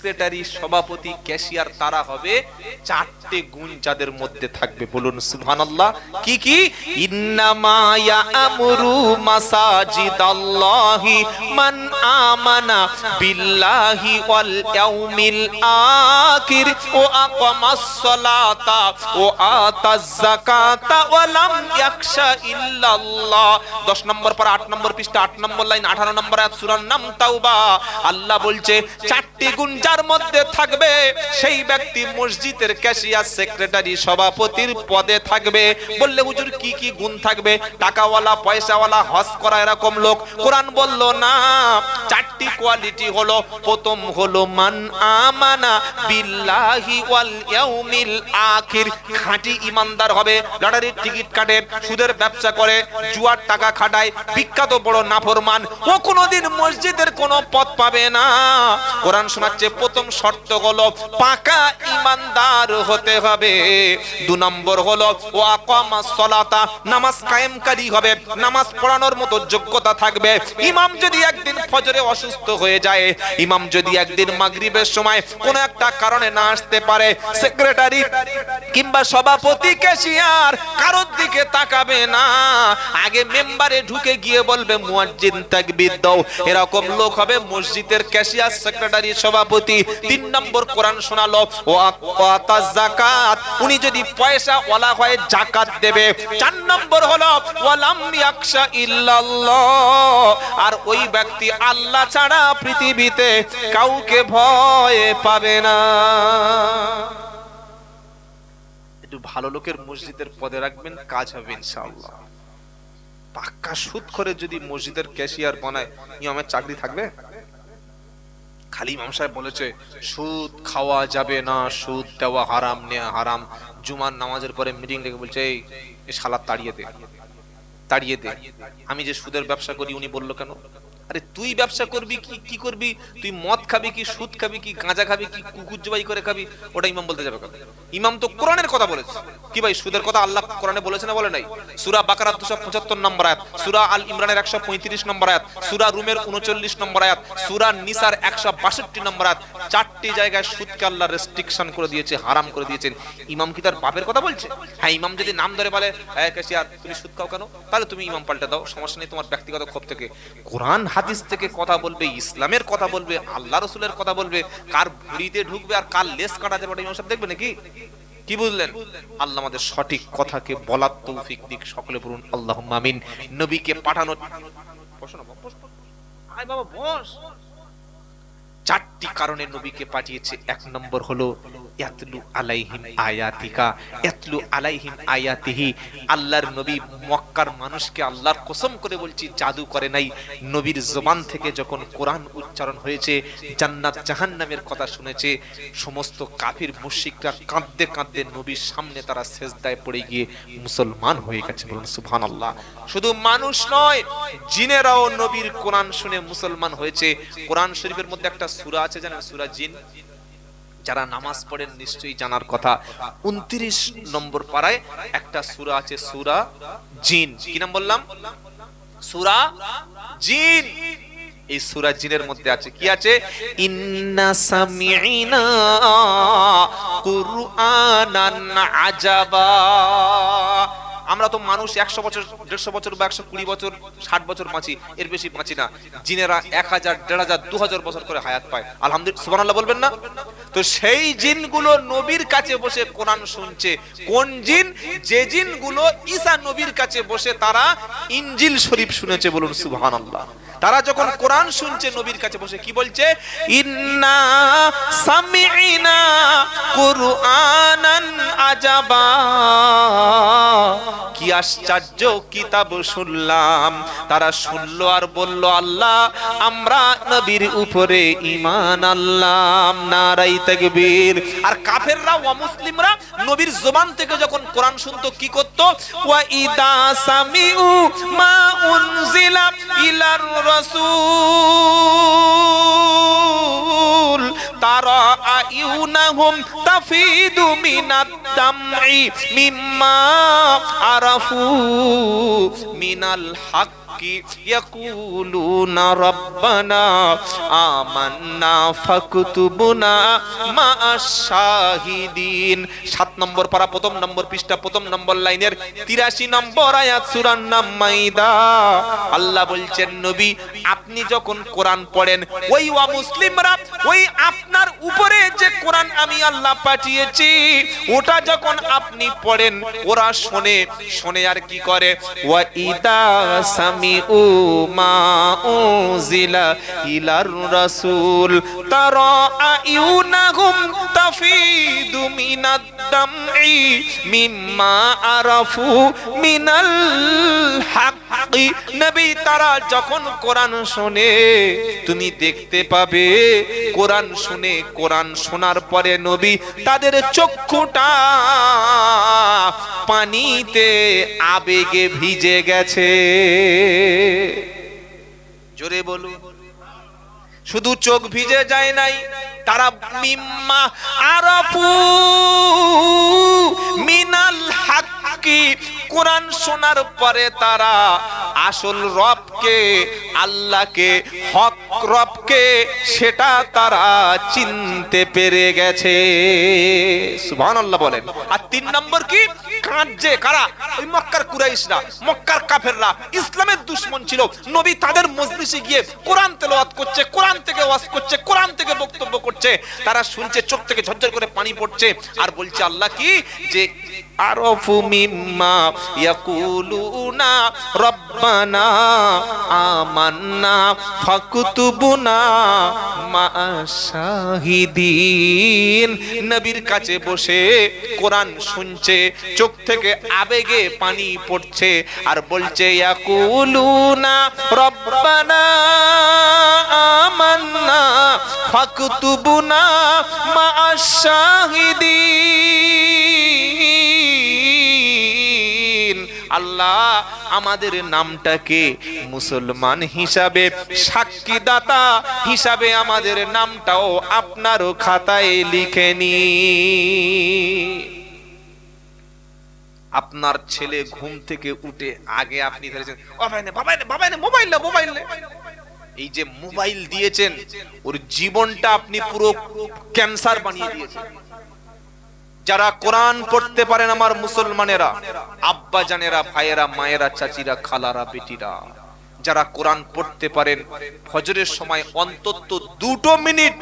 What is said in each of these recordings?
Secretary, সভাপতি, cashier তারা হবে। চারটে গুণ যাদের মধ্যে থাকবে। বলুন, সুবহানাল্লাহ। কি কি? ইন্নামা মাসাজিদ মাসাজিদাল্লাহি মান আমানা বিল্লাহি ওয়াল ইয়াউমিল আখির, ও আকামাস সালাতা, ও আতাজ যাকাতা, ওয়া লাম ইয়াখশা ইল্লাল্লাহ। 10 নম্বর পর 8 নম্বর পৃষ্ঠা 8 নম্বর লাইন 18 নম্বর আয়াত সূরার নাম তাওবা। আল্লাহ বলছে, চারটি গুণ যার মধ্যে থাকবে, সেই ব্যক্তি মসজিদের ক্যাশিয়ার সেক্রেটারি, সভাপতির পদে থাকবে। বললে, হুজুর, কি কি গুণ থাকবে? টাকাওয়ালা, পয়সাওয়ালা, হজ করা এরকম লোক? কোরআন বলল, না চারটি কোয়ালিটি হলো, প্রথম হলো, মান আমানা বিল্লাহি ওয়াল ইয়াউমিল আখির। খাঁটি ইমানদার হবে, লটারির টিকিট কাটে, সুদের ব্যবসা করে, জুয়ার টাকা খাটায়, বিখ্যাত বড় নাফরমান। ও কোনোদিন মসজিদের কোনো পথ পাবে না। কোরআন শোনাচ্ছে, প্রথম শর্ত হলো, পাকা ইমানদার হতে হবে। দু নম্বর হলো ও আকামা সলাতা। নামাজ কায়েমকারী হবে, নামাজ পড়ানোর মতো যোগ্যতা থাকবে। ইমাম যদি একদিন ফজরে অসুস্থ হয়ে যায়। ইমাম যদি একদিন মাগরিবের সময় কোনো একটা কারণে না আসতে পারে, সেক্রেটারি কিংবা সভাপতি ক্যাশিয়ার কারোর দিকে তাকাবে না। আগে মেম্বারে ঢুকে গিয়ে বলবে, মুয়াজ্জিন তাকবীর দাও। এরকম লোক হবে মসজিদের ক্যাশিয়ার সেক্রেটারি, সভাপতি, তিন নম্বর কোরআন শোনালো। ও আতা জাকাত উনি যদি পয়সা ওয়ালা হয় জাকাত দেবে, চার নম্বর হলো, ওয়ালাম ইয়াকশা ইল্লাল্লাহ। আর ওই ব্যক্তি আল্লাহ ছাড়া পৃথিবীতে কাউকে ভয় পাবে না। একটু ভালো লোকের মসজিদের পদে রাখবেন, কাজ হবে ইনশাআল্লাহ। পাক্কা সুদ করে যদি মসজিদের ক্যাশিয়ার বানায় ইমামের চাকরি থাকবে? খালি ইমাম সাহেব বলেছে, সুদ খাওয়া যাবে না, সুদ দেওয়া হারাম, নেওয়া হারাম। জুমার নামাজের পরে মিটিং ডেকে বলছে, এই শালা তাড়িয়ে দে তাড়িয়ে দে। আমি যে সুদের ব্যবসা করি, উনি বলল কেন? আরে তুই ব্যবসা করবি কি কি করবি? তুই মদ খাবি কি, সুদ খাবি কি, গাঁজা খাবি কি, কুকুর জবাই করে খাবি, ওটা ইমাম বলতে যাবে কথা ইমাম তো কোরআনের কথা বলেছে। কি ভাই, সুদের কথা আল্লাহ কোরআনে বলেছে না বলে নাই? সুরা বাকার দুশো পঁচাত্তর নম্বর আয়াত, সুরা আল ইমরানের 135 নম্বর আয়াত, সুরা রুমের 39 নম্বর আয়াত, সুরা নিসার 162 নম্বর আয়াত চারটি জায়গায় সুদকে আল্লাহ রেস্ট্রিকশন করে দিয়েছে হারাম করে দিয়েছেন। ইমাম কি তার বাপের কথা বলছে? হ্যাঁ ইমাম যদি নাম ধরে বলে তুমি সুদ খাও কেন? তাহলে তুমি ইমাম পাল্টে দাও সমস্যা নেই তোমার ব্যক্তিগত ক্ষোভ থেকে। কোরআন হাদিস থেকে কথা বলবে ইসলামের কথা বলবে আল্লাহ রসুলের কথা বলবে কার ভুড়িতে ঢুকবে আর কার লেস কাটা যাবে ওটা ইমাম সাহেব দেখবে নাকি? কি বুঝলেন? আল্লাহ আমাদের সঠিক কথাকে বলার তৌফিক দিক সকলে বলুন আল্লাহ আমিন। নবীকে পাঠানো বসো না, বস। আয় বাবা বস। চারটি কারণে নবীকে পাঠিয়েছে। এক নম্বর হলো ইয়াতলু আলাইহিম আয়াতিকা, ইয়াতলু আলাইহিম আয়াতিহি। আল্লাহর নবী মক্কার মানুষকে আল্লাহর কসম করে বলছি, জাদু করে নাই। নবীর জবান থেকে যখন কোরআন উচ্চারণ হয়েছে, জান্নাত জাহান্নামের কথা শুনেছে, সমস্ত কাফির মুশরিকরা কাঁদতে কাঁদতে নবীর সামনে তারা সেজদায় পড়ে গিয়ে মুসলমান হয়ে গেছে। বলুন, সুবহানাল্লাহ। শুধু মানুষ নয়, জিনেরাও নবীর কোরআন শুনে মুসলমান হয়েছে। কোরআন শরীফের মধ্যে একটা সূরা আছে, জানেন সূরা জিন? যারা নামাজ পড়েন নিশ্চয়ই জানার কথা। উনত্রিশ নম্বর পাড়ায় একটা সুরা আছে, সুরা জিন। কি নাম বললাম? সুরা জিন। এই সুরা জিনের মধ্যে আছে, কি আছে? ইন্না সামি'না কুরআনান আজাবা আমরা তো মানুষ একশো বছর, দেড়শো বছর বা একশো কুড়ি বছর, ষাট বছর বাঁচি, এর বেশি বাঁচি না। জিনেরা এক হাজার, দেড় হাজার, দু হাজার বছর করে হায়াত পায়। আলহামদুলিল্লাহ সুবহানাল্লাহ বলবেন না? তো সেই জিনগুলো নবীর কাছে বসে কোরআন শুনছে। কোন জিন? যে জিনগুলো ঈসা নবীর কাছে বসে তারা ইনজিল শরীফ শুনেছে বলুন, সুবহানাল্লাহ। তারা যখন কোরআন শুনছে, নবীর কাছে বসে কি বলছে? ইন্না সামি'না কুরআনান আজাবা। কি আশ্চর্য কিতাব শুনলাম। তারা শুনলো আর বলল, আল্লাহ, আমরা নবীর উপরে ঈমান আল্লাহ নারাই তাকবীর। আর কাফেররা অমুসলিমরা নবীর জবান থেকে যখন কোরআন শুনতো, কি করত? ওয়া ইদা সামিউ মা উনজিলা ইলার রাসূল তারা আইউনাহুম তাফিদু মিনাদ দাম'i মিম্মা আরাফু মিনাল হক নম্বর পারা, প্রথম নম্বর পৃষ্ঠা, প্রথম নম্বর লাইনের তিরাশি নম্বর আয়াত নাম মাইদা। আল্লাহ বলছেন, নবী, আপনি যখন কোরআন পড়েন, ওই ওয়া মুসলিমরা ওই আপনার উপরে যে কোরআন আমি আল্লাহ পাঠিয়েছি, ওটা যখন আপনি পড়েন, ওরা শোনে শোনে আর কি করে? ওয়া ইদা সামিউ মা ও জিলা ইলার রাসূল তার আয়ুনাহুম তাফিদু মিনাদ দাম'i মিম্মা আরাফু মিনাল হাক্কি নবী তারা যখন কোরআন শোনে, তুমি দেখতে পাবে, কোরআন শুনে, কোরআন শোনার পরে নবী তাদের চক্ষুটা পানিতে আবেগে ভিজে গেছে। জোরে বলুন। শুধু চোখ ভিজে যায় নাই, তারা মিম্মা আরাফু মিনাল হাক্কি কোরআন শোনার পরে তারা আসল রবকে, আল্লাহকে, হক রবকে, সেটা তারা চিনতে পেরে গেছে। সুবহানাল্লাহ বলেন। আর তিন নম্বর কি? কাঁদছে কারা? ওই মক্কার কুরাইশরা, মক্কার কাফেররা ইসলামের দুশ্মন ছিল। নবী তাদের মজলিসে গিয়ে কোরআন তেলাওয়াত করছে, কোরআন থেকে ওয়াজ করছে, কোরআন থেকে বক্তব্য করছে। তারা শুনছে, চোখ থেকে ঝরঝর করে পানি পড়ছে আর বলছে, আল্লাহ কি? যে আরফু মিম্মা ইয়াকুলুনা রব্বানা আমান্না ফাকুতুবুনা মা শাহিদিন নবীর কাছে বসে কোরআন শুনছে, চোখ থেকে আবেগে পানি পড়ছে আর বলছে, ইয়াকুলুনা রব্বানা আমান্না ফাকুতুবুনা মা আল্লাহ আমাদের নামটাকে মুসলমান হিসাবে, সাক্ষীদাতা হিসাবে আমাদের নামটাও আপনারও খাতায় লিখে নি আপনার ছেলে ঘুম থেকে উঠে আগে আপনি ধরেছেন মোবাইল মোবাইল এই যে মোবাইল দিয়েছেন, ওর জীবনটা আপনি পুরো ক্যান্সার বানিয়ে দিয়েছেন। যারা কোরআন পড়তে পারেন আমার মুসলমানেরা আব্বা জানেরা ভাইয়েরা, মায়েরা, চাচিরা, খালারা, বেটিরা। যারা কোরআন পড়তে পারেন, ফজরের সময় অন্তত দুটো মিনিট,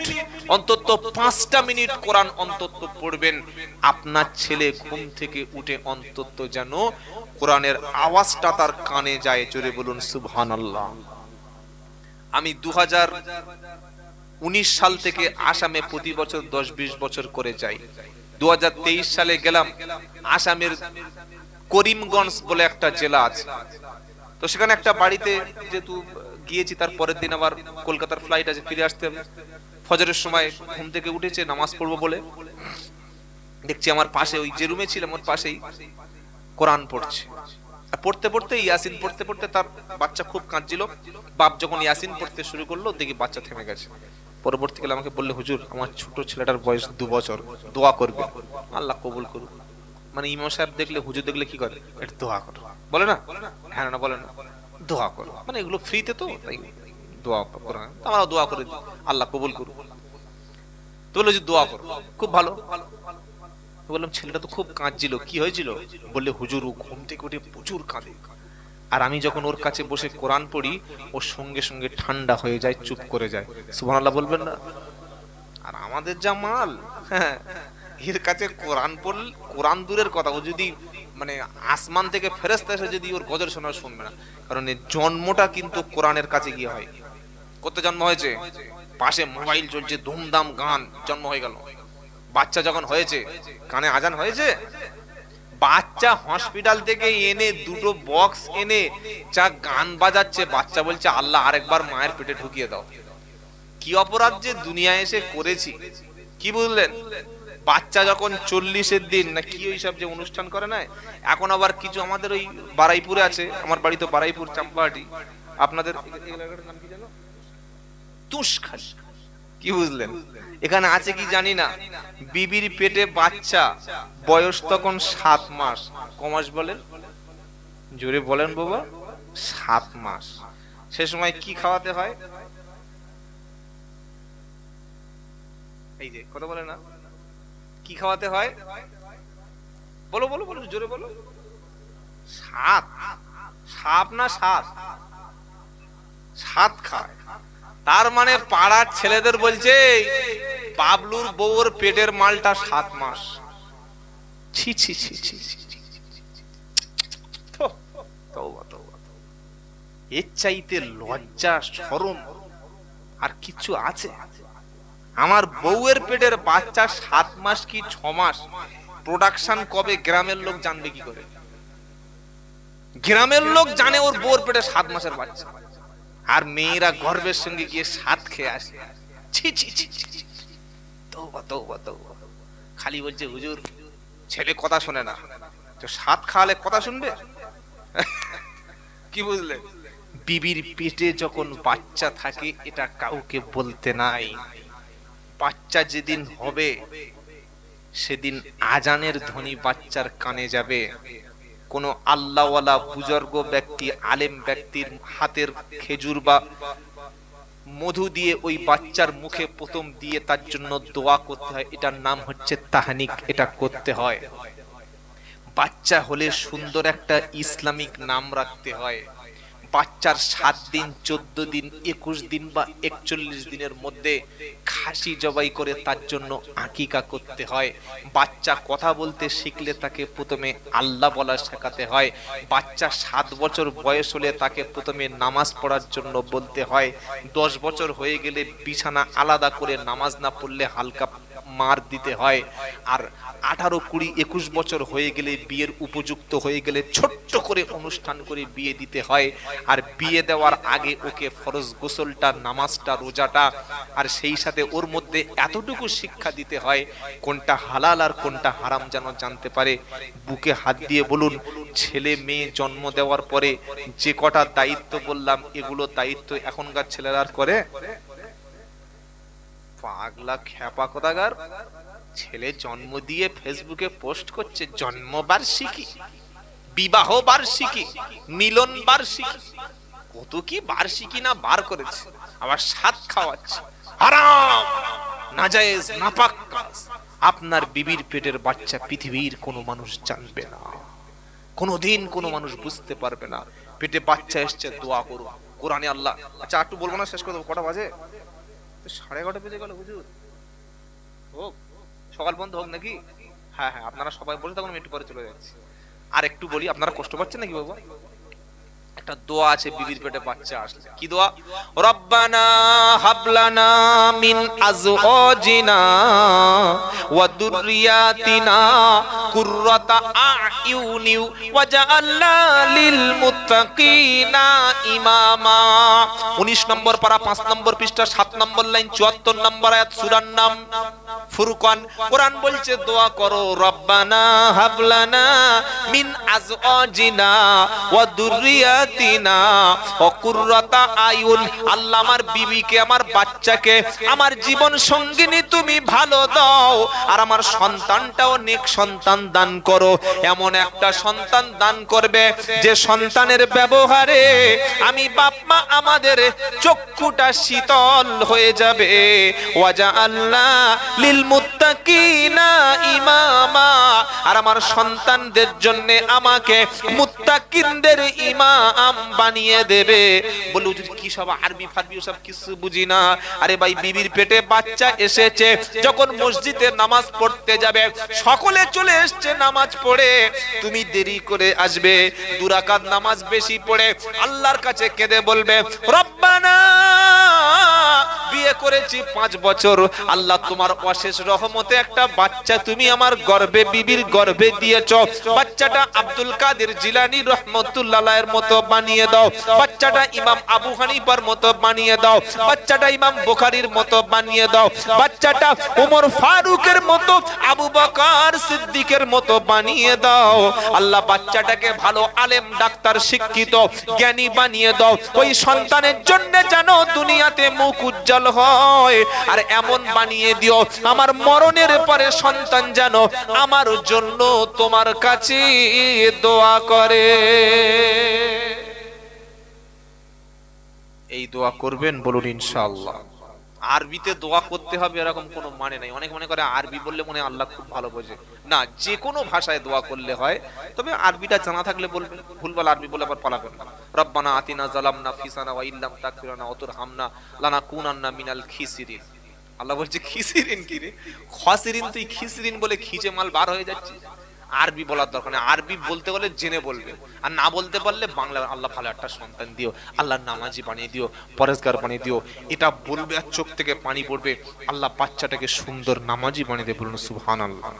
অন্তত পাঁচটা মিনিট কোরআন অন্তত পড়বেন। আপনার ছেলে ঘুম থেকে উঠে অন্তত যেন কোরআনের আওয়াজটা তার কানে যায়, জোরে বলুন, সুবহানাল্লাহ। আমি দু উনিশ সাল থেকে আসামে প্রতি বছর দশ বিশ বছর করে যাই। দু হাজার তেইশ সালে গেলাম আসামের করিমগঞ্জ বলে একটা জেলা আছে। তো সেখানে একটা বাড়িতে যেহেতু গিয়েছি, তার পরের দিন আবার কলকাতার ফ্লাইট আছে, ফিরে আসতে হবে। ফজরের সময় ঘুম থেকে উঠেছে, নামাজ পড়ব বলে। দেখছি আমার পাশে ওই যে রুমে ছিলাম, ওর পাশেই কোরআন পড়ছে। পড়তে পড়তে ইয়াসিন, পড়তে পড়তে তার বাচ্চা খুব কাঁদছিল। বাপ যখন ইয়াসিন পড়তে শুরু করল, দেখি বাচ্চা থেমে গেছে। পরবর্তীকালে আমাকে বললে, হুজুর, আমার ছোট ছেলেটার বয়স দু বছর, দোয়া করবে। আল্লাহ কবুল করুক। মানে ইমাম সাহেব দেখলে, হুজুর দেখলে কি করে? এটা দোয়া করো। বলে না? হ্যাঁ না, বলে না। দোয়া করো। মানে এগুলো ফ্রিতে তো, তাই? দোয়া করো। দোয়া করে আল্লাহ কবুল তো বলল যে দোয়া করো। খুব ভালো। বললাম, ছেলেটা তো খুব কাঁদছিল। কি হয়েছিল? বললে, হুজুর, ও ঘুম থেকে উঠে প্রচুর কাঁদে। আর আমি যখন ওর কাছে বসে কোরআন পড়ি ওর সঙ্গে সঙ্গে ঠান্ডা হয়ে যায়, চুপ করে যায়। সুবহানাল্লাহ বলবেন না? আর আমাদের যা মাল হ্যাঁ এর কাছে কোরআন পড়লে, কোরআন দূরের কথা। ও যদি মানে আসমান থেকে ফেরেস্তা এসে যদি ওর গজল শোনা শুনবে না, কারণ এর জন্মটা কিন্তু কোরআনের কাছে গিয়ে হয়। কত জন্ম হয়েছে? পাশে মোবাইল চলছে, ধুমধাম গান জন্ম হয়ে গেল। বাচ্চা যখন হয়েছে, কানে আজান হয়েছে? বাচ্চা হসপিটাল থেকে এনে, দুটো বক্স এনে, যা গান বাজাচ্ছে, বাচ্চা বলছে, আল্লাহ আরেকবার মায়ের পেটে ঢুকিয়ে দাও। কি অপরাধ যে দুনিয়ায় এসে করেছি? কি বুঝলেন? বাচ্চা যখন চল্লিশের দিন, না কি ওই সব যে অনুষ্ঠান করে না? এখন আবার কিছু আমাদের ওই বারাইপুরে আছে, আমার বাড়ি তো বারাইপুর, চাম্পাহাটি। আপনাদের কি বুঝলেন? এখানে আছে কি জানি না? বিবির পেটে বাচ্চা, বয়স তখন সাত মাস। কমাস বলেন? জোরে বলেন বাবা, সাত মাস। সে সময় কি খাওয়াতে হয়? এই যে, কথা বলে না? কি খাওয়াতে হয়? বলো বলো বলো, জোরে বলো। সাত সাপ না সাত সাত খায়। তার মানে পাড়ার ছেলেদের বলছে, পাবলুর বউর পেটের মালটা সাত মাস। ছি ছি ছি ছি। এর চাইতে লজ্জা, শরম আর কিছু আছে? আমার বউয়ের পেটের বাচ্চা সাত মাস কি ছ মাস? প্রোডাকশন কবে? গ্রামের লোক জানবে কি করে? গ্রামের লোক জানে ওর বউর পেটে সাত মাসের বাচ্চা। আর মেয়েরা গর্বের সঙ্গে গিয়ে সাত খেয়ে আসে। ছি খালি বলছে, হুজুর, ছেলে কথা শোনে না। তো সাত খাওয়ালে কথা শুনবে? কি বুঝলে? বিবির পেটে যখন বাচ্চা থাকে, এটা কাউকে বলতে নাই। বাচ্চা যেদিন হবে, সেদিন আজানের ধ্বনি বাচ্চার কানে যাবে। কোন আল্লাহওয়ালা বুজর্গ ব্যক্তি, আলেম ব্যক্তির হাতের খেজুর বা মধু দিয়ে ওই বাচ্চার মুখে প্রথম দিয়ে তার জন্য দোয়া করতে হয়, এটার নাম হচ্ছে তাহানিক, এটা করতে হয়। বাচ্চা হলে সুন্দর একটা ইসলামিক নাম রাখতে হয়। বাচ্চার সাত দিন, চোদ্দ দিন, একুশ দিন বা একচল্লিশ দিনের মধ্যে খাসি জবাই করে তার জন্য আকিকা করতে হয়। বাচ্চা কথা বলতে শিখলে তাকে প্রথমে আল্লাহ বলা শেখাতে হয়। বাচ্চা সাত বছর বয়স হলে তাকে প্রথমে নামাজ পড়ার জন্য বলতে হয়। দশ বছর হয়ে গেলে বিছানা আলাদা করে নামাজ না পড়লে হালকা মার দিতে হয়। আর আঠারো কুড়ি একুশ বছর হয়ে গেলে বিয়ের উপযুক্ত হয়ে গেলে ছোট্ট করে অনুষ্ঠান করে বিয়ে দিতে হয়। আর বিয়ে দেওয়ার আগে ওকে ফরজ গোসলটা, নামাজটা, রোজাটা আর সেই সাথে ওর মধ্যে এতটুকু শিক্ষা দিতে হয় কোনটা হালাল আর কোনটা হারাম যেন জানতে পারে। বুকে হাত দিয়ে বলুন, ছেলে মেয়ে জন্ম দেওয়ার পরে যে কটা দায়িত্ব বললাম, এগুলো দায়িত্ব এখনকার ছেলেরা আর করে? পাগলা, খ্যাপা, কোথাকার? ছেলে জন্ম দিয়ে ফেসবুকে পোস্ট করছে জন্মবার্ষিকী বিবাহ বার্ষিকী, মিলন বার্ষিকী। কত কি বার্ষিকী না বার করেছে, আবার সাত খাওয়াচ্ছে। হারাম! নাজায়েজ নাপাক আপনার বিবির পেটের বাচ্চা পৃথিবীর কোনো মানুষ জানবে না। কোনোদিন কোনো মানুষ বুঝতে পারবে না। পেটে বাচ্চা এসছে, দোয়া করুন। কোরআনে আল্লাহ আচ্ছা একটু বলব না, শেষ করে দেবো, কটা বাজে? সাড়ে এগারোটা বেজে গেল, হুজুর। হোক সকাল বন্ধ হোক নাকি? হ্যাঁ হ্যাঁ আপনারা সবাই বসে তখন আমি একটু পরে চলে যাচ্ছি। আর একটু বলি, আপনারা কষ্ট পাচ্ছেন নাকি বাবা? একটা দোয়া আছে বিবির পেটে বাচ্চা আসলে। কি দোয়া? রব্বানা হাবলানা মিন আজওয়াজিনা ওয়া দুররিয়াতিনা কুররাতা আয়ুনি ওয়াজআলনা লিল মুত্তাকিনা ইমামা। 19 নম্বর পারা 5 নম্বর পৃষ্ঠা 7 নম্বর লাইন 74 নম্বর আয়াত, সূরার নাম ফুরকান। কোরআন বলছে, দোয়া করো, রব্বানা হাবলানা মিন আজওয়াজিনা ওয়া দুররিয়াতিনা ব্যবহারে আমি আমাদের চক্ষুটা শীতল হয়ে যাবে। ওয়াজা আল্লাহ লিল মুত্তাকিনা ইমামা। আর আমার সন্তানদের জন্য আমাকে মুত্তাকিনদের ইমাম বানিয়ে দেবে। বলে হুজুর কি সব আরবি ফারবি সব কিছু বুঝি না? আরে ভাই, বিবির পেটে বাচ্চা এসেছে, যখন মসজিদে নামাজ পড়তে যাবে, সকলে চলে এসছে নামাজ পড়ে। তুমি দেরি করে আসবে দুরাকাত নামাজ বেশি পড়ে, আল্লাহর কাছে কেঁদে বলবে, রব্বানা, বিয়ে করেছি পাঁচ বছর। আল্লাহ, তোমার অশেষ রহমতে একটা বাচ্চা তুমি আমার গর্বে, বিবির গর্বে দিয়েছ। বাচ্চাটা আব্দুল কাদের জিলানি রহমতুল্লাহ মতো বানিয়ে দাও। বাচ্চাটা ইমাম আবু হানিফার মতো বানিয়ে দাও। বাচ্চাটা ইমাম বুখারীর মতো বানিয়ে দাও। বাচ্চাটা ওমর ফারুকের মতো, আবু বকর সিদ্দিকের মতো বানিয়ে দাও। আল্লাহ বাচ্চাটাকে ভালো আলেম, ডাক্তার, শিক্ষিত, জ্ঞানী বানিয়ে দাও। ওই সন্তানের জন্য যেন দুনিয়াতে মুখ উজ্জ্বল হয়। আর এমন বানিয়ে দিও, আমার মরণের পরে সন্তান যেন আমার জন্য তোমার কাছে দোয়া করে। এই দোয়া করবেন বলুন ইনশাআল্লাহ। আরবিতে দোয়া করতে হবে এরকম কোনো মানে নাই। অনেক মনে করে আরবি বললে মনে আল্লাহ খুব ভালো বোঝে। না, যে কোনো ভাষায় দোয়া করলে হয়। তবে আরবিটা জানা থাকলে বলবেন, ভুলভাল আরবি বলে আবার পালাবেন না। রব্বানা আতিনা জালামনা ফিসানা ওয়া ইল্লাম তাকফিরানা ওয়া হামনা লানা কুনান্না মিনাল খিসিরিন। আল্লাহ বলছে, খিসিরিন কি রে? খসিরিন তুই খিসিরিন বলে খিচে মাল বার হয়ে যাচ্ছে আরবি বলার দরকার নেই। আরবি বলতে গেলে জেনে বলবে। আর না বলতে পারলে বাংলা আল্লাহ ভালো একটা সন্তান দিও। আল্লাহ নামাজি বানিয়ে দিও, পরেশগার বানিয়ে দিও। এটা বলবে আর চোখ থেকে পানি পড়বে। আল্লাহ বাচ্চাটাকে সুন্দর নামাজি বানিয়ে দেবে বলুন সুহান আল্লাহ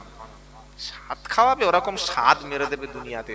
স্বাদ খাওয়াবে, ওরকম স্বাদ মেরে দেবে দুনিয়াতে।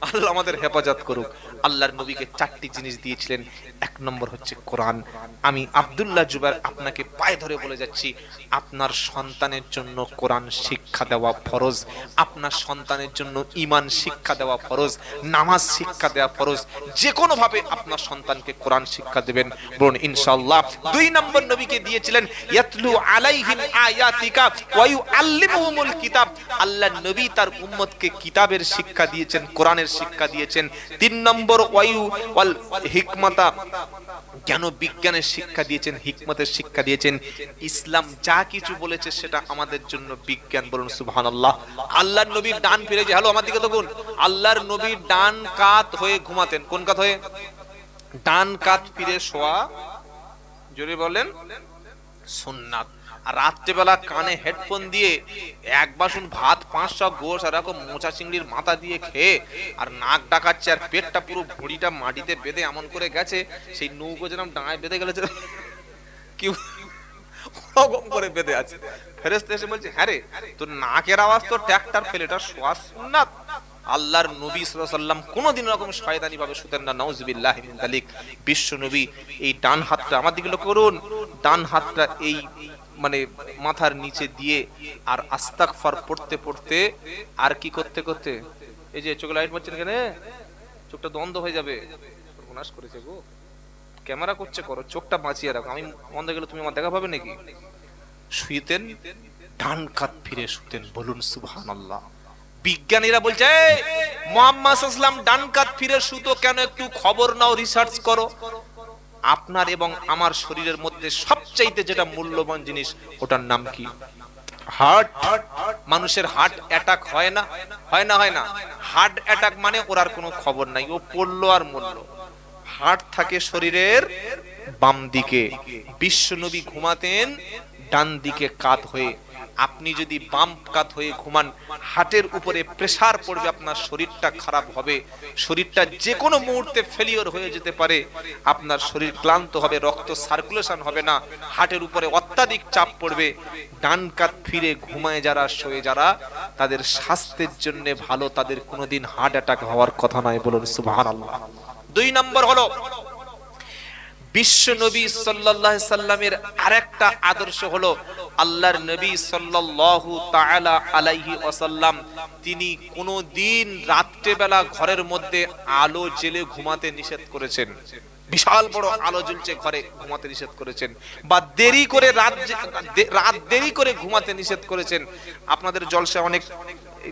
আল্লাহ আমাদের হেফাজত করুক। আল্লাহর নবীকে চারটি জিনিস দিয়েছিলেন। এক নম্বর হচ্ছে কোরআন। আমি আব্দুল্লাহ জুবার আপনাকে পায়ে ধরে বলে যাচ্ছি, আপনার সন্তানের জন্য কোরআন শিক্ষা দেওয়া ফরজ। আপনার সন্তানের জন্য ইমান শিক্ষা দেওয়া ফরজ। নামাজ শিক্ষা দেওয়া ফরজ। যে কোনো ভাবে আপনার সন্তানকে কোরআন শিক্ষা দেবেন। বলুন, ইনশাআল্লাহ। দুই নম্বর নবীকে দিয়েছিলেন, ইয়াতলু আলাইহিম আয়াতিকা ওয়া ইউআল্লিমুহুমুল কিতাব। আল্লাহ নবী তার উম্মতকে কিতাবের শিক্ষা দিয়েছেন, কোরআনের শিক্ষা দিয়েছেন। তিন নম্বর ওয়ায়ু ওয়াল হিকমাতা জ্ঞান বিজ্ঞানের শিক্ষা দিয়েছেন, হিকমতের শিক্ষা দিয়েছেন? ইসলাম যা কিছু বলেছে সেটা আমাদের জন্য বিজ্ঞান বলুন, সুবহানাল্লাহ। আল্লাহর নবীর ডান ফিরে যে, হ্যালো, আমার দিকে তো গুণ আল্লাহর নবীর ডান কাত হয়ে ঘুমাতেন। কোন কাত হয়ে? ডান কাত ফিরে শোয়া, জোরে বলেন, সুন্নাত। আর রাত্রেবেলা কানে হেডফোন দিয়ে এক বাসন ভাত পাঁচশো গোস আর এরকম মোচা চিংড়ির মাথা দিয়ে খেয়ে আর নাক ডাকাচ্ছে আর পেটটা পুরো ভুঁড়িটা মাটিতে বেঁধে এমন করে গেছে, সেই নৌকো যেরকম ডাঙায় বেঁধে গেলে কি ওরকম করে বেঁধে আছে। ফেরেস্তে এসে বলছে হ্যাঁ রে, তোর নাকের আওয়াজ তো ট্র্যাক্টর ফেলে, এটা শ্বাস সুন্নাত। আল্লাহর নবী সাল্লাম কোনোদিন এরকম শয়তানি ভাবে শুতেন না, নাউজুবিল্লাহ মিন যালিক। বিশ্ব নবী, এই ডান হাতটা আমার দিকে করুন, ডান হাতটা এই মানে মাথার নিচে দিয়ে আর আস্তাগফার পড়তে পড়তে আর কি করতে করতে? এই যে চোখে লাইট মারছেন কেন? চোখটা দ্বন্দ্ব হয়ে যাবে। করেছে গো। ক্যামেরা করছে করো চোখটা বাঁচিয়ে রাখো। আমি বন্ধ গেলে তুমি আমার দেখা পাবে নাকি? শুইতেন ডান কাত ফিরে শুতেন বলুন সুবহানাল্লাহ। বিজ্ঞানীরা বলছে "এই, মুহাম্মদ ডান কাত ফিরে শুতো কেন? একটু খবর নাও রিসার্চ করো। আপনার এবং আমার শরীরের মধ্যে সবচাইতে যেটা মূল্যবান জিনিস, ওটার নাম কি? হার্ট মানুষের হার্ট অ্যাটাক হয় না? হয় না হয় না? হার্ট অ্যাটাক মানে ওর আর কোনো খবর নাই, ও পড়ল আর মরলো। হার্ট থাকে শরীরের বাম দিকে। বিশ্বনবী ঘুমাতেন ডান দিকে কাত হয়ে, আপনি যদি বাম কাত হয়ে ঘুমান হার্টের উপরে প্রেসার পড়বে, আপনার শরীরটা খারাপ হবে। শরীরটা যে কোনো মুহূর্তে ফেলিওর হয়ে যেতে পারে। আপনার শরীর ক্লান্ত হবে, রক্ত সার্কুলেশন হবে না হার্টের উপরে অত্যাধিক চাপ পড়বে। ডান কাত ফিরে ঘুমায় যারা, শোয়ে যারা, তাদের স্বাস্থ্যের জন্য ভালো, তাদের কোনোদিন হার্ট অ্যাটাক হওয়ার কথা নয় বলুন, সুবহানাল্লাহ। দুই নম্বর হলো বিশ্ব নবী সাল্লাল্লাহু সাল্লামের আরেকটা আদর্শ হলো আল্লাহর নবী সাল্লাল্লাহু তাআলা আলাইহি ওয়াসাল্লাম। তিনি কোনো দিন রাত্রেবেলা ঘরের মধ্যে আলো জেলে ঘুমাতে নিষেধ করেছেন। বিশাল বড় আলো জ্বলছে ঘরে, ঘুমাতে নিষেধ করেছেন। বা দেরি করে রাত রাত দেরি করে ঘুমাতে নিষেধ করেছেন। আপনাদের জলসা অনেক,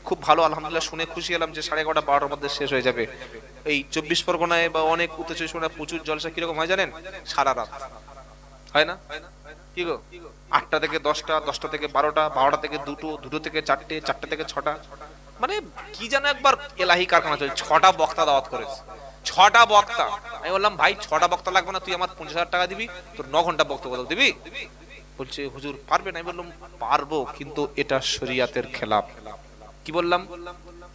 খুব ভালো, আলহামদুলিল্লাহ, শুনে খুশি হলাম যে সাড়ে এগারোটা, বারোটার মধ্যে শেষ হয়ে যাবে। এই চব্বিশ পরগনায় বা অনেক উত্তর চব্বিশ পরগনায় প্রচুর জলসা কীরকম হয় জানেন? সারা রাত। হয় না? কি গো? আটটা থেকে দশটা দশটা থেকে বারোটা বারোটা থেকে দুটো দুটো থেকে চারটে চারটে থেকে ছটা। মানে কি যেন একবার এলাহি কারখানা চলছে ছটা বক্তা দাওয়াত করেছে। ছটা বক্তা। আমি বললাম, ভাই, ছটা বক্তা লাগবে না, তুই আমার পঞ্চাশ হাজার টাকা দিবি, তোর ন ঘণ্টা বক্তব্য দিবি? বলছে, হুজুর, পারবে না। আমি বললাম, পারব, কিন্তু এটা শরিয়াতের খেলাফ কি বললাম?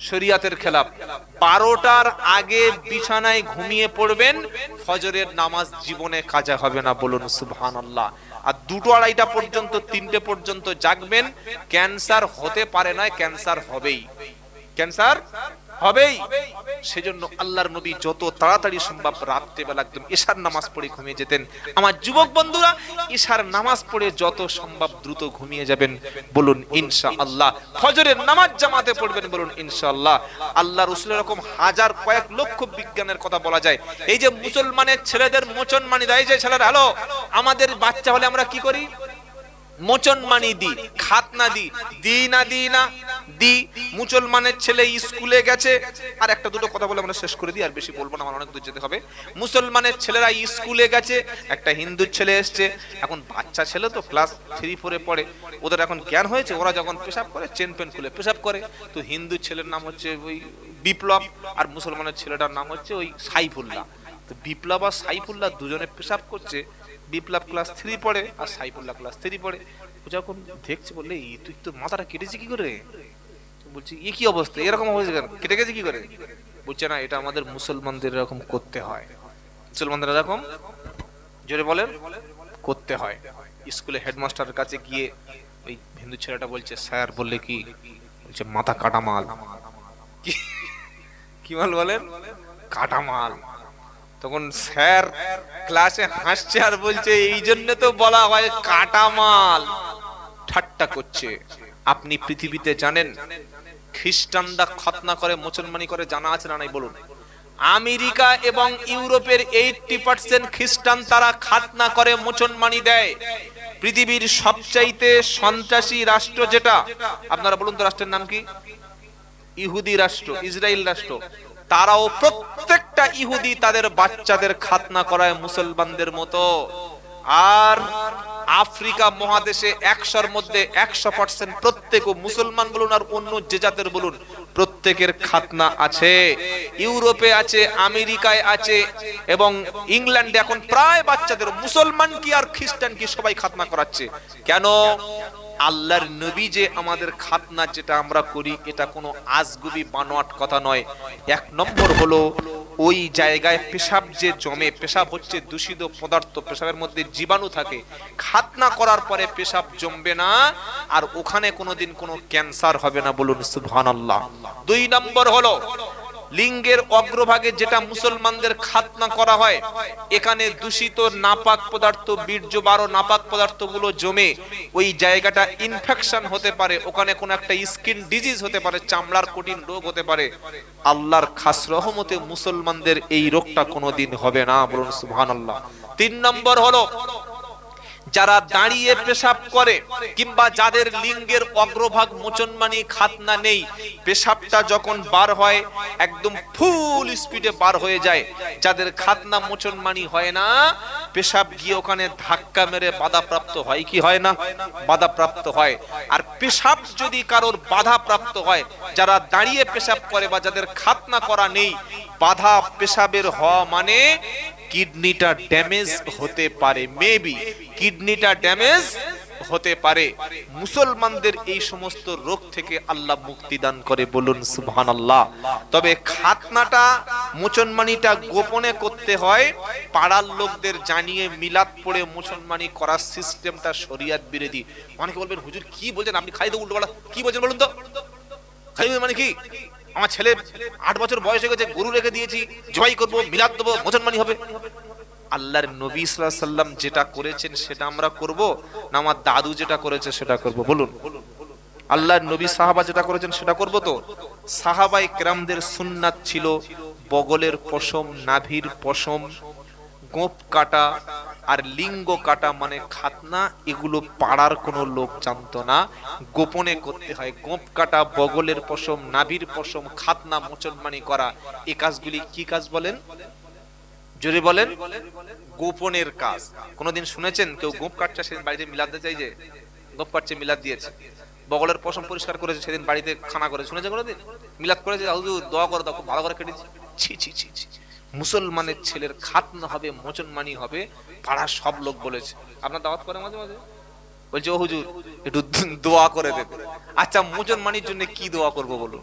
শরিয়াতের খেলাপ বারোটার আগে বিছানায় ঘুমিয়ে পড়বেন, ফজরের নামাজ জীবনে কাজা হবে না বলুন সুবহান আল্লাহ আর দুটো আড়াইটা পর্যন্ত, তিনটে পর্যন্ত জাগবেন, ক্যান্সার হতে পারে না, ক্যান্সার হবেই। ক্যান্সার? হবেই। সেজন্য আল্লাহর নবী যত তাড়াতাড়ি সম্ভব রাত্রেবেলা একদম ঈশার নামাজ পড়ে ঘুমিয়ে যেতেন। আমার যুবক বন্ধুরা ঈশার নামাজ পড়ে যত সম্ভব দ্রুত ঘুমিয়ে যাবেন। বলুন ইনশা আল্লাহ ফজরের নামাজ জামাতে পড়বেন বলুন ইনশা আল্লাহ আল্লাহ রসুল এরকম হাজার কয়েক লক্ষ বিজ্ঞানের কথা বলা যায়। এই যে মুসলমানের ছেলেদের মোচন মানি দেয় যে, ছেলেরা, হ্যালো, আমাদের বাচ্চা হলে আমরা কি করি? মোচন মানি দি, খাতনা দি দি না দি না, দি। মুসলমানের ছেলে স্কুলে গেছে। আর একটা দুটো কথা বলে আমরা শেষ করে দিই, আর বেশি বলব না, আমার অনেক দূর যেতে হবে। মুসলমানের ছেলেরা স্কুলে গেছে, একটা হিন্দু ছেলে এসছে। এখন বাচ্চা ছেলে তো ক্লাস থ্রি ফোরে পড়ে। ওদের এখন জ্ঞান হয়েছে, ওরা যখন পেশাব করে চেন পেন খুলে পেশাব করে। তো হিন্দু ছেলের নাম হচ্ছে ওই বিপ্লব, আর মুসলমানের ছেলেটার নাম হচ্ছে ওই সাইফুল্লাহ। তো বিপ্লব আর সাইফুল্লাহ দুজনে পেশাব করছে বিপ্লব ক্লাস থ্রি পড়ে আর সাইফুল্লাহ ক্লাস থ্রি পড়ে। ও যখন দেখছে বললে, "এই তুই তো মাথাটা কেটেছে কি করে? বলছি, এ কি অবস্থা? এরকম হয়েছে কেন? কেটে গেছে কি করে? বলছে, না, এটা আমাদের মুসলমানদের এরকম করতে হয়। মুসলমানদের এরকম? জোরে বলেন। করতে হয়। স্কুলে হেডমাস্টারের কাছে গিয়ে ওই হিন্দু ছেলেটা বলছে, স্যার, বললে কি? বলছে, মাথা কাটা মাল কি- মাল বলেন? কাটা মাল তখন স্যার ক্লাসে হাসছে আর বলছে, এই জন্য তো বলা হয় কাটা মাল। ঠাট্টা করছে। আপনি পৃথিবীতে জানেন, খ্রিস্টানরা খতনা করে, মুসলমানি করে, জানা আছে না নাই বলুন? আমেরিকা এবং ইউরোপের এইটটি পার্সেন্ট খ্রিস্টান তারা খাতনা করে, মুসলমানি দেয়। পৃথিবীর সবচাইতে সন্ত্রাসী রাষ্ট্র যেটা, আপনারা বলুন তো রাষ্ট্রের নাম কি? ইহুদি রাষ্ট্র ইসরায়েল রাষ্ট্র। তারাও প্রত্যেকটা ইহুদি তাদের বাচ্চাদের খাতনা করায় মুসলমানদের মতো। আর আফ্রিকা মহাদেশে একশোর মধ্যে একশো পার্সেন্ট প্রত্যেক মুসলমান বলুন আর অন্য যে জাতের বলুন, প্রত্যেকের খাতনা আছে। ইউরোপে আছে, আমেরিকায় আছে এবং ইংল্যান্ডে এখন প্রায় বাচ্চাদের, মুসলমান কি আর খ্রিস্টান কি সবাই খাতনা করাচ্ছে? কেন? আল্লাহর নবী যে আমাদের খাতনা যেটা আমরা করি, এটা কোনো আজগুবি বানোয়াট কথা নয়। এক নম্বর হলো, ওই জায়গায় পেশাব যে জমে, পেশাব হচ্ছে দূষিত পদার্থ, পেশাবের মধ্যে জীবাণু থাকে। খাতনা করার পরে পেশাব জমবে না, আর ওখানে কোনোদিন কোনো ক্যান্সার হবে না বলুন, সুবহানাল্লাহ। দুই নম্বর হলো লিঙ্গের অগ্রভাগে যেটা মুসলমানদের খাতনা করা হয়, এখানে দূষিত নাপাক পদার্থ বীর্য বারো নাপাক পদার্থগুলো জমে ওই জায়গাটা ইনফেকশন হতে পারে, ওখানে কোনো একটা স্কিন ডিজিজ হতে পারে, চামড়ার কঠিন রোগ হতে পারে। আল্লাহর খাস রহমতে মুসলমানদের এই রোগটা কোনোদিন হবে না, বলুন সুবহানাল্লাহ। তিন নম্বর হলো যারা দাঁড়িয়ে পেশাব করে কিংবা যাদের লিঙ্গের অগ্রভাগ মোচনমানি খাতনা নেই, পেশাবটা যখন বার হয়, একদম ফুল স্পিডে বার হয়ে যায়। যাদের খাতনা মোচনমানি হয় না, পেশাব গিয়ে ওখানে ধাক্কা মেরে বাধাপ্রাপ্ত হয় কি হয় না? বাধাপ্রাপ্ত হয়। আর পেশাব যদি কারোর বাধাপ্রাপ্ত হয়, যারা দাঁড়িয়ে পেশাব করে বা যাদের খাতনা করা নেই, বাধা পেশাবের হওয়া মানে কিডনিটা ড্যামেজ হতে পারে মেবি কিডনিটা ড্যামেজ হতে পারে। মুসলমানদের এই সমস্ত রোগ থেকে আল্লাহ মুক্তি দান করে বলুন, সুবহানাল্লাহ। তবে খাতনাটা মুসলমানিটা গোপনে করতে হয়, পাড়ার লোকদের জানিয়ে মিলাদ পড়ে মুসলমানি করার সিস্টেমটা শরিয়াত বিরোধী। অনেকে বলবেন, হুজুর কি বলছেন? আপনি খাই দেবো উল্টো কি বলছেন বলুন তো? খাই মানে কি? আমার ছেলে আট বছর বয়স হয়ে গেছে, গরু রেখে দিয়েছি, জবাই করব, মিলাদ দেবো মুসলমানি হবে। আল্লাহর নবী সাল্লাম যেটা করেছেন সেটা আমরা করব, না আমার দাদু যেটা করেছে সেটা করব, বলুন। আল্লাহর নবী সাহাবা যেটা করেছেন সেটা করব তো? সাহাবাই কেরামদের সুন্নাত ছিল বগলের পশম, নাভির পশম, গোপ কাটা আর লিঙ্গ কাটা মানে খাতনা, এগুলো পাড়ার কোনো লোক জানতো না। গোপনে করতে হয়। গোপ কাটা, বগলের পশম, নাভির পশম, খাতনা মুসলমানি করা এই কাজগুলি কি কাজ বলেন? জোরে বলেন। গোপনের কাজ। কোনোদিন শুনেছেন কেউ গোপ কাটছে, সেদিন বাড়িতে মিলাদ দিতে চাই যে গোপ কাটছে, মিলাদ দিয়েছে। বগলের পশম পরিষ্কার করেছে, সেদিন বাড়িতে খানা করে শুনেছে কোনোদিন? মিলাদ করেছে দোয়া করে দাও খুব ভালো করে কেটেছি। ছি ছি ছি ছি। মুসলমানের ছেলের খাতনা হবে মুসলমানি হবে, পাড়ার সব লোক বলেছে। আপনার দাওয়াত করে মাঝে মাঝে? বলছে, ও হুজুর, একটু দোয়া করে দেবে। আচ্ছা মুসলমানির জন্য কি দোয়া করব বলো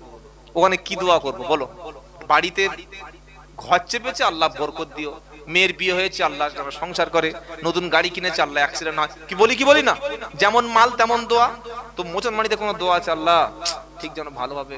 ওখানে কি দোয়া করব বলো? বাড়িতে ঘর চেপেছে, আল্লাহ বরকত দিও। মেয়ের বিয়ে হয়েছে, আল্লাহ সংসার করে। নতুন গাড়ি কিনেছে, আল্লাহ অ্যাক্সিডেন্ট হয়। কি বলি কি বলি না? যেমন মাল, তেমন দোয়া। তো মুসলমানিতে কোনো দোয়া আছে? আল্লাহ, ঠিক যেন ভালোভাবে।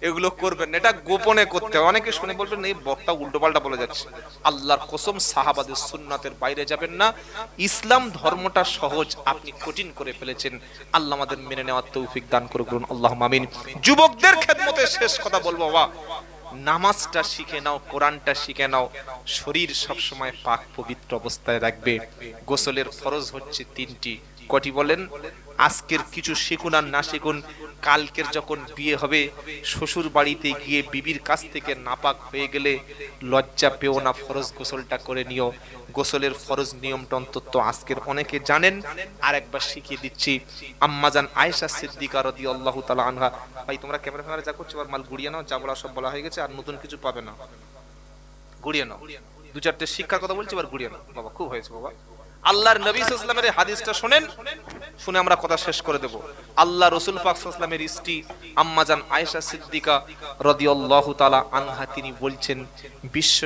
এগুলো করবেন এটা গোপনে করতে হয়। অনেকে শুনে বলবেন, এই বক্তা উল্টো পাল্টা বলে যাচ্ছে। আল্লাহর কসম, সাহাবাদের সুন্নাতের বাইরে যাবেন না। ইসলাম ধর্মটা সহজ, আপনি কঠিন করে ফেলেছেন। আল্লাহ আমাদের মেনে নেওয়ার তৌফিক দান করে করুন আল্লাহ আমিন। যুবকদের খেদমতে শেষ কথা বলব, বাবা। নামাজটা শিখে নাও, কোরআনটা শিখে নাও। শরীর সবসময় পাক, পবিত্র অবস্থায় রাখবে। গোসলের ফরজ হচ্ছে তিনটি। কটি বলেন? আজকের কিছু শিখুন আর না শিখুন। কালকের যখন বিয়ে হবে শ্বশুর বাড়িতে গিয়ে বিবির কাছ থেকে নাপাক হয়ে গেলে লজ্জা পেও না ফরজ গোসলটা করে নিও। গোসলের ফরজ নিয়মটা অন্তত আজকের অনেকে জানেন। আর একবার শিখিয়ে দিচ্ছি। আম্মাজান আয়েশা সিদ্দিকা রদি আল্লাহ তালা আনহা, ভাই, তোমরা ক্যামেরা ফ্যামেরা যা করছ আর মাল গুড়িয়ে নাও, যা বলা সব বলা হয়ে গেছে, আর নতুন কিছু পাবে না। গুড়িয়ে নাও। দু চারটে শিক্ষার কথা বলছি, এবার গুড়িয়ে নাও। বাবা, খুব হয়েছে, বাবা। আল্লাহর নবী সাল্লামের হাদিসটা শোনেন, শুনে আমরা কথা শেষ করে দেব। আল্লাহ রসুল পাক সাল্লামের স্ত্রী আম্মাজান আয়েশা সিদ্দিকা রদিয়াল্লাহু তালা আনহা, তিনি বলছেন, বিশ্ব